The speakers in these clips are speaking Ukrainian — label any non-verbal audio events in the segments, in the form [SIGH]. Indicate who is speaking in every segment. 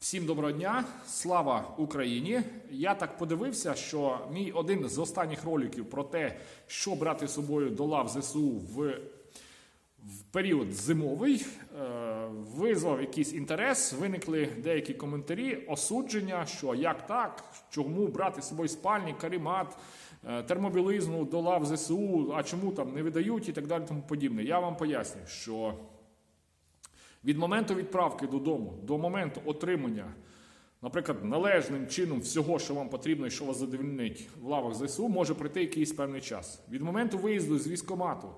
Speaker 1: Всім доброго дня, слава Україні! Я так подивився, що мій один з останніх роликів про те, що брати з собою до лав ЗСУ в, в період зимовий, е, визвав якийсь інтерес. Виникли деякі коментарі, осудження, що як так, чому брати з собою спальник, карімат, е, термобілизну до лав ЗСУ, а чому там не видають і так далі, тому подібне. Я вам поясню, що. Від моменту відправки додому до моменту отримання, наприклад, належним чином всього, що вам потрібно і що вас задовільнить в лавах ЗСУ, може пройти якийсь певний час. Від моменту виїзду з військомату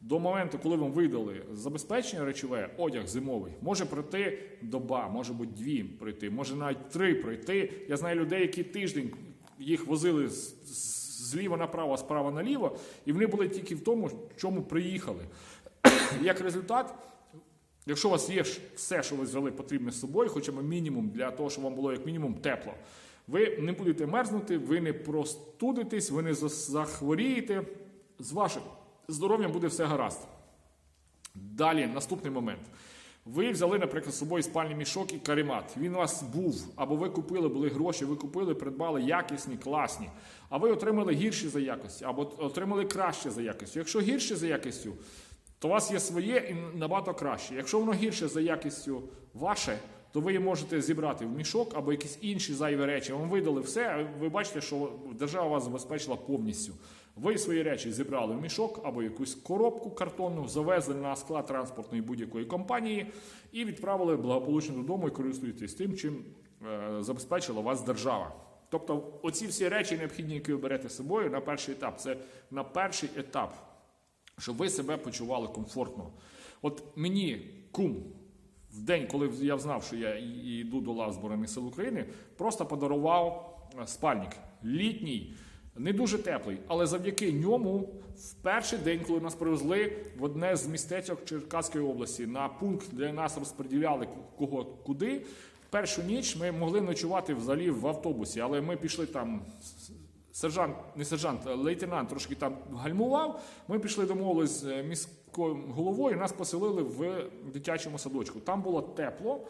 Speaker 1: до моменту, коли вам видали забезпечення речове, одяг зимовий, може пройти доба, може бути дві пройти, може навіть три пройти. Я знаю людей, які тиждень їх возили з- зліва направо, справа наліво, і вони були тільки в тому, чому приїхали. [CLEARS THROAT] Як результат. Якщо у вас є все, що ви взяли потрібне з собою, хоча б мінімум для того, щоб вам було як мінімум тепло, ви не будете мерзнути, ви не простудитесь, ви не захворієте. З вашим здоров'ям буде все гаразд. Далі, наступний момент. Ви взяли, наприклад, з собою спальний мішок і каремат. Він у вас був, або ви купили, були гроші, ви купили, придбали якісні, класні, а ви отримали гірші за якістю, або отримали краще за якістю. Якщо гірше за якістю, то у вас є своє і набагато краще. Якщо воно гірше за якістю ваше, то ви можете зібрати в мішок або якісь інші зайві речі. Вам видали все, а ви бачите, що держава вас забезпечила повністю. Ви свої речі зібрали в мішок або якусь коробку картонну, завезли на склад транспортної будь-якої компанії і відправили благополучно додому і користуєтесь тим, чим е, забезпечила вас держава. Тобто, оці всі речі необхідні, які ви берете з собою на перший етап. Це на перший етап щоб ви себе почували комфортно. От мені кум в день, коли я знав, що я йду до лав Збройних сил України, просто подарував е, спальник літній, не дуже теплий, але завдяки ньому в перший день, коли нас привезли в одне з містечок Черкаської області на пункт, де нас розподіляли кого куди. Першу ніч ми могли ночувати взагалі в автобусі, але ми пішли там сержант, не сержант, а лейтенант трошки там гальмував. Ми пішли домовились з е, міською головою, нас поселили в дитячому садочку. Там було тепло,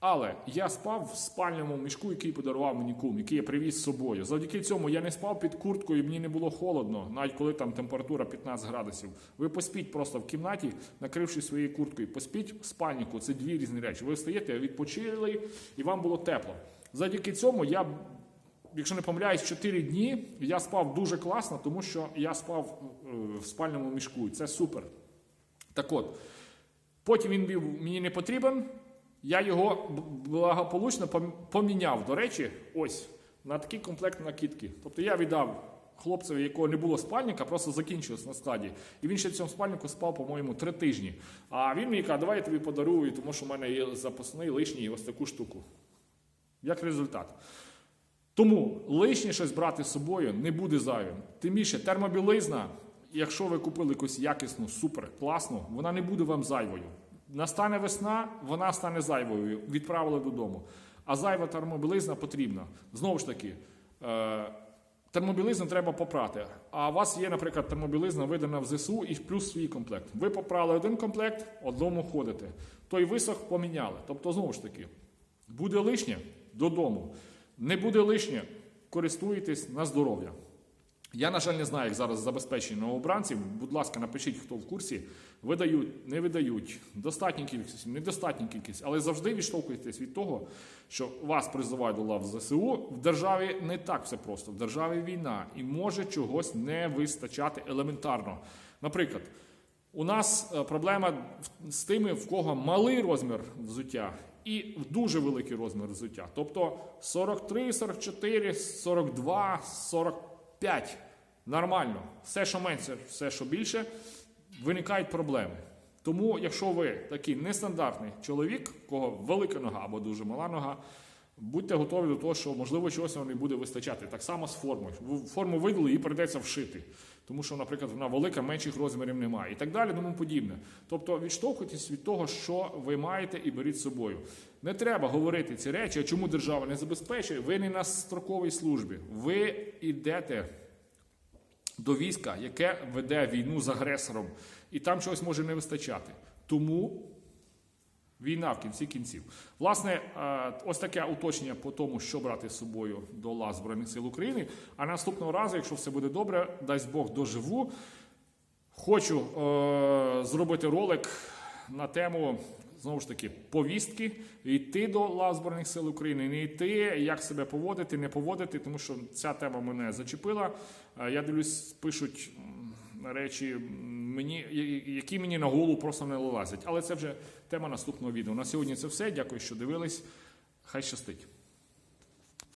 Speaker 1: але я спав в спальному мішку, який подарував мені кум, який я привіз з собою. Завдяки цьому я не спав під курткою, мені не було холодно, навіть коли там температура 15 градусів. Ви поспіть просто в кімнаті, накривши своєю курткою, поспіть в спальнику. Це дві різні речі. Ви встаєте, відпочили, і вам було тепло. Завдяки цьому я якщо не помиляюсь, 4 дні я спав дуже класно, тому що я спав е, в спальному мішку. Це супер. Так от, потім він був мені не потрібен. Я його благополучно поміняв. До речі, ось на такий комплект накидки. Тобто я віддав хлопцеві, якого не було спальника, просто закінчилось на складі. І він ще в цьому спальнику спав, по-моєму, три тижні. А він мені каже, давай я тобі подарую, тому що в мене є запасний лишній ось таку штуку. Як результат. Тому лишнє щось брати з собою не буде зайвим. Тим більше термобілизна, якщо ви купили якусь якісну, супер, класну, вона не буде вам зайвою. Настане весна, вона стане зайвою, відправили додому. А зайва термобілизна потрібна. Знову ж таки, е, термобілизну треба попрати. А у вас є, наприклад, термобілизна видана в ЗСУ і плюс свій комплект. Ви попрали один комплект, одному ходите. Той висох поміняли. Тобто, знову ж таки, буде лишнє додому. Не буде лишнє, користуйтесь на здоров'я. Я, на жаль, не знаю, як зараз забезпечені новобранців. Будь ласка, напишіть, хто в курсі. Видають, не видають, достатня кількість, недостатня кількість, але завжди відштовхуйтесь від того, що вас призивають до лав ЗСУ. В державі не так все просто. В державі війна і може чогось не вистачати елементарно. Наприклад, у нас е, проблема з тими, в кого малий розмір взуття і дуже великий розмір взуття. Тобто 43, 44, 42, 45. Нормально. Все, що менше, все, що більше, виникають проблеми. Тому, якщо ви такий нестандартний чоловік, у кого велика нога або дуже мала нога, будьте готові до того, що можливо чогось вам не буде вистачати. Так само з формою. Форму видали, її прийдеться вшити. Тому що, наприклад, вона велика, менших розмірів немає. І так далі, тому подібне. Тобто відштовхуйтесь від того, що ви маєте, і беріть з собою. Не треба говорити ці речі, а чому держава не забезпечує. Ви не на строковій службі. Ви йдете до війська, яке веде війну з агресором, і там чогось може не вистачати. Тому Війна в кінці кінців. Власне, е, ось таке уточнення по тому, що брати з собою до лав Збройних сил України. А наступного разу, якщо все буде добре, дасть Бог доживу. Хочу е, зробити ролик на тему знову ж таки повістки, йти до лав Збройних сил України, не йти, як себе поводити, не поводити, тому що ця тема мене зачепила. Е, я дивлюсь, пишуть речі, мені, які мені на голову просто не лазять. Але це вже тема наступного відео. На сьогодні це все. Дякую, що дивились. Хай щастить.